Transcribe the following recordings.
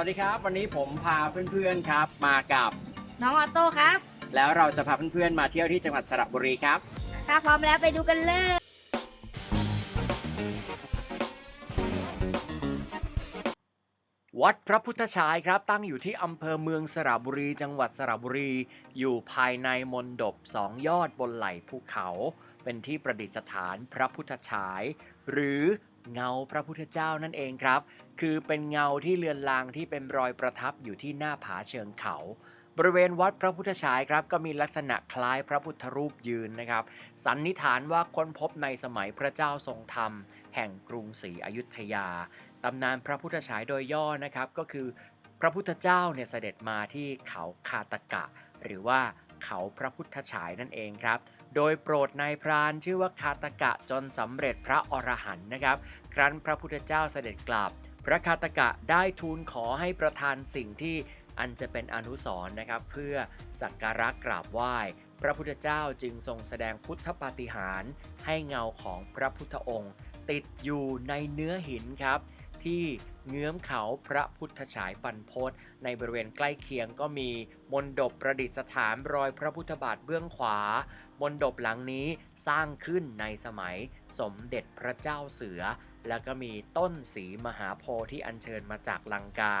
วัสดีครับ วันนี้ผมพาเพื่อนๆครับ มากับน้องออโต้ครับ แล้วเราจะพาเพื่อนๆมาเที่ยวที่จังหวัดสระบุรีครับ ถ้าพร้อมแล้วไปดูกันเลย วัดพระพุทธฉายครับตั้งอยู่ที่อำเภอเมืองสระบุรี จังหวัดสระบุรี อยู่ภายในมณฑปสองยอดบนไหล่ภูเขา เป็นที่ประดิษฐานพระพุทธฉาย หรือเงาพระพุทธเจ้านั่นเองครับ คือเป็นเงาที่เลือนลางที่เป็นรอยประทับอยู่ที่หน้าผาเชิงเขา บริเวณวัดพระพุทธฉายครับ ก็มีลักษณะคล้ายพระพุทธรูปยืนนะครับ สันนิษฐานว่าค้นพบในสมัยพระเจ้าทรงธรรม แห่งกรุงศรีอยุธยาตำนานพระพุทธฉายโดยย่อนะครับก็คือพระพุทธเจ้าเนี่ยเสด็จมาที่เขาคาตกะ หรือว่า เขาพระพุทธฉายนั่นเองครับ โดยโปรดนายพรานชื่อว่าคาตกะจนสำเร็จพระอรหันต์นะครับ ครั้นพระพุทธเจ้าเสด็จกลับ พระคาตกะได้ทูลขอให้ประทานสิ่งที่อันจะเป็นอนุสรณ์นะครับ เพื่อสักการะกราบไหว้ พระพุทธเจ้าจึงทรงแสดงพุทธปาฏิหาริย์ให้เงาของพระพุทธองค์ ติดอยู่ในเนื้อหินครับ ที่เงื้อมเขาพระพุทธฉายบรรพตในบริเวณใกล้เคียงก็มีมนดบประดิษฐานรอยพระพุทธบาทเบื้องขวามนดบหลังนี้สร้างขึ้นในสมัยสมเด็จพระเจ้าเสือ แล้วก็มีต้นสีมหาโพธิ์ที่อัญเชิญมาจากลังกา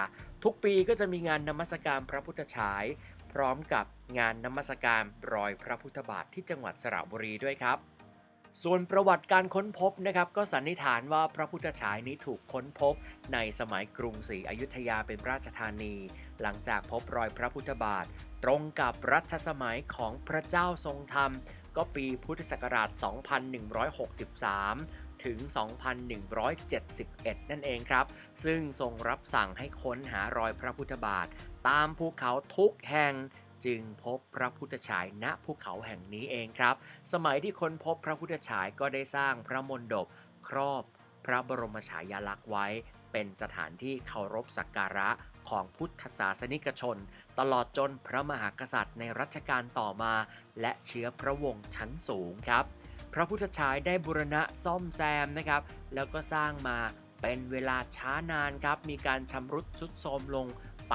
ทุกปีก็จะมีงานนมัสการพระพุทธฉาย พร้อมกับงานนมัสการรอยพระพุทธบาทที่จังหวัดสระบุรีด้วยครับ ส่วนประวัติการค้นพบนะครับก็สันนิษฐานว่าพระพุทธฉายนี้ถูกค้นพบในสมัยกรุงศรีอยุธยาเป็นราชธานี หลังจากพบรอยพระพุทธบาท ตรงกับรัชสมัยของพระเจ้าทรงธรรม ก็ปีพุทธศักราช 2163ถึง 2171 นั่นเองครับ ซึ่งทรงรับสั่งให้ค้นหารอยพระพุทธบาท ตามภูเขาทุกแห่ง จึงพบพระพุทธฉายณภูเขาแห่งนี้เองครับ สมัยที่ค้นพบพระพุทธฉายก็ได้สร้างพระมณฑปครอบพระบรมฉายาลักษณ์ไว้ เป็นสถานที่เคารพสักการะของพุทธศาสนิกชน ตลอดจนพระมหากษัตริย์ในรัชกาลต่อมา และเชื้อพระวงศ์ชั้นสูงครับ พระพุทธฉายได้บูรณะซ่อมแซมนะครับ แล้วก็สร้างมา เป็นเวลาช้านานครับ มีการชำรุดทรุดโทรมลงไป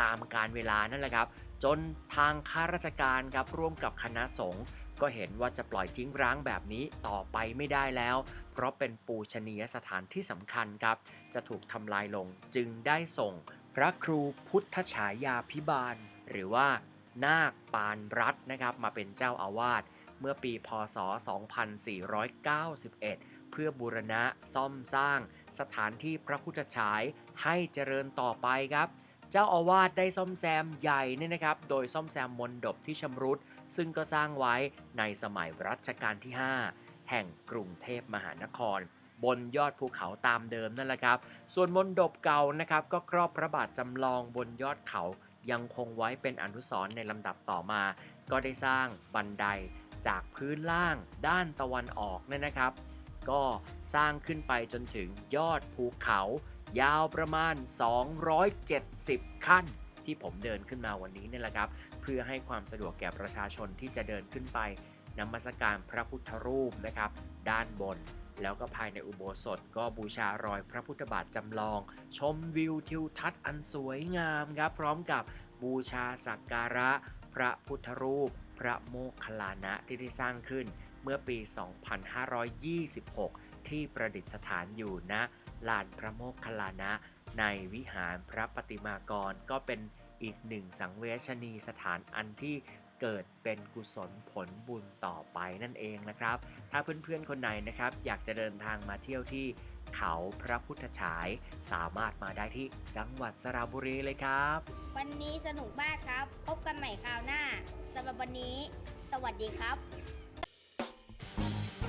ตามการเวลานั่นแหละครับ จนทางข้าราชการครับร่วมกับคณะสงฆ์ก็เห็นว่าจะปล่อยทิ้งร้างแบบนี้ต่อไปไม่ได้แล้ว เพราะเป็นปูชนียสถานที่สำคัญครับ จะถูกทำลายลงจึงได้ส่ง พระครูพุทธฉายาพิบาล หรือว่านาคปานรัตน์นะครับ มาเป็นเจ้าอาวาสเมื่อปีพศ 2491 เพื่อบูรณะซ่อมสร้าง สถานที่พระพุทธฉายให้เจริญต่อไปครับเจ้าอาวาสได้ซ่อมแซมใหญ่เนี่ยนะครับ โดยซ่อมแซมมนดบที่ชำรุด ซึ่งก็สร้างไว้ในสมัยรัชกาลที่ 5 แห่งกรุงเทพมหานคร บนยอดภูเขาตามเดิมนั่นแหละครับ ส่วนมนดบเก่านะครับ ก็ครอบพระบาทจำลองบนยอดเขายังคงไว้เป็นอนุสรณ์ในลำดับต่อมา ก็ได้สร้างบันไดจากพื้นล่างด้านตะวันออกเนี่ยนะครับ ก็สร้างขึ้นไปจนถึงยอดภูเขา ยาวประมาณ 270 ขั้น ที่ผมเดินขึ้นมาวันนี้นี่แหละครับ เพื่อให้ความสะดวกแก่ประชาชนที่จะเดินขึ้นไปนมัสการพระพุทธรูปนะครับ ด้านบนแล้วก็ภายในอุโบสถก็บูชารอยพระพุทธบาทจำลอง ชมวิวทิวทัศน์อันสวยงามครับ พร้อมกับบูชาสักการะ พระพุทธรูป พระโมคคัลลานะที่ได้สร้างขึ้น เมื่อปี 2526 ที่ประดิษฐานอยู่ณลานพระโมคคัลลานะ ในวิหารพระปฏิมากรก็เป็นอีกหนึ่งสังเวชนีสถานอันที่เกิดเป็นกุศลผลบุญต่อไปนั่นเองนะครับ ถ้าเพื่อนๆคนไหนนะครับ อยากจะเดินทางมาเที่ยวที่เขาพระพุทธฉาย สามารถมาได้ที่จังหวัดสระบุรีเลยครับ วันนี้สนุกมากครับ พบกันใหม่คราวหน้าสำหรับวันนี้ สวัสดีครับ